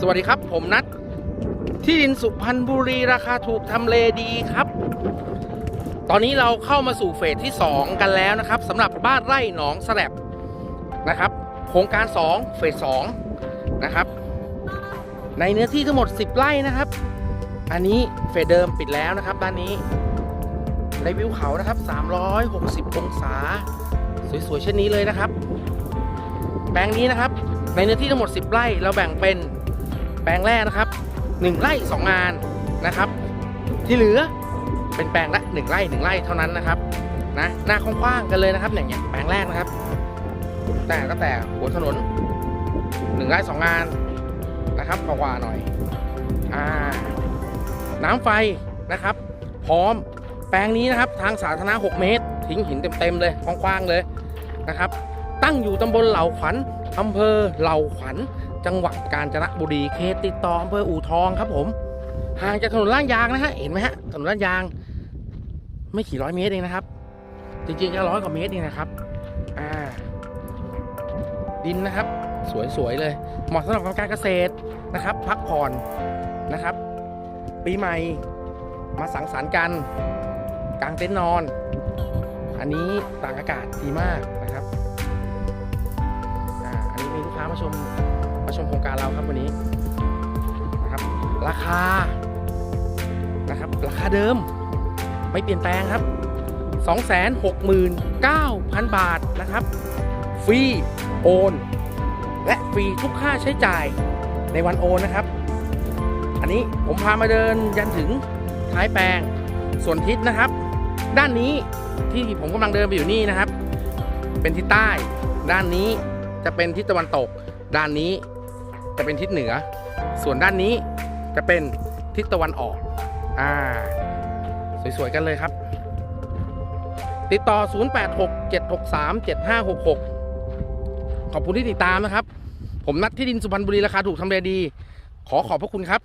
สวัสดีครับ ผมนัดที่ดินสุพรรณบุรีราคาถูกทำเลดีครับ ตอนนี้เราเข้ามาสู่เฟสที่ 2 กันแล้วนะครับสำหรับบ้านไร่หนองสแลบนะครับ โครงการ 2 เฟส2นะครับ ในเนื้อที่ทั้งหมด 10 ไร่นะครับ อันนี้เฟสเดิมปิดแล้วนะครับด้านนี้ในวิวเขานะครับ 360 องศา สวยๆเช่นนี้เลยนะครับ แปลงนี้นะครับ ในเนื้อที่ทั้งหมด 10 ไร่ เราแบ่งเป็น แปลงแรกนะครับ 1 ไร่ 2 งานนะครับ ที่เหลือเป็นแปลงละ 1 ไร่ 1 ไร่เท่านั้นนะครับนะหน้ากว้างๆกันเลยนะครับเนี่ยอย่างแปลงแรกนะครับ แต่ก็แต่หัวถนน 1 ไร่ 2 งานนะครับกว่าหน่อยอ่าน้ำไฟนะครับ พร้อมแปลงนี้นะครับ ทางสาธารณะ 6 เมตร ทิ้งหินเต็มๆเลยกว้างๆเลยนะครับ ตั้งอยู่ตำบลเหล่าขวัญอำเภอเหล่าขวัญ จังหวัดกาญจนบุรีเขตติดต่ออำเภออู่ทองครับผม ห่างจากถนนลาดยางนะฮะเห็นไหมฮะถนนลาดยาง ไม่กี่ร้อยเมตรเองนะครับ จริงๆก็ร้อยกว่าเมตรเองนะครับอ่าดินนะครับ สวยๆเลย เหมาะสำหรับการเกษตรนะครับ พักผ่อนนะครับ ปีใหม่มาสังสรรค์กันกางเต็นท์นอน อันนี้ต่างอากาศดีมากนะครับอ่าอันนี้มีลูกค้ามาชม มาชมโครงการเราครับวันนี้นะครับ ราคานะครับ ราคาเดิมไม่เปลี่ยนแปลงครับ 269,000 บาทนะครับ ฟรีโอน และฟรีทุกค่าใช้จ่ายในวันโอนนะครับ อันนี้ผมพามาเดินยันถึงท้ายแปลงส่วนทิศนะครับ ด้านนี้ที่ผมกำลังเดินไปอยู่นี่นะครับ เป็นทิศใต้ ด้านนี้จะเป็นทิศตะวันตก ด้านนี้ จะเป็นทิศเหนือ ส่วนด้านนี้จะเป็นทิศตะวันออก อ่า สวย ๆ กันเลยครับ ติดต่อ 0867637566 ขอบคุณที่ติดตามนะครับ ผมนัดที่ดินสุพรรณบุรีราคาถูกทำเลดี ขอขอบพระคุณครับ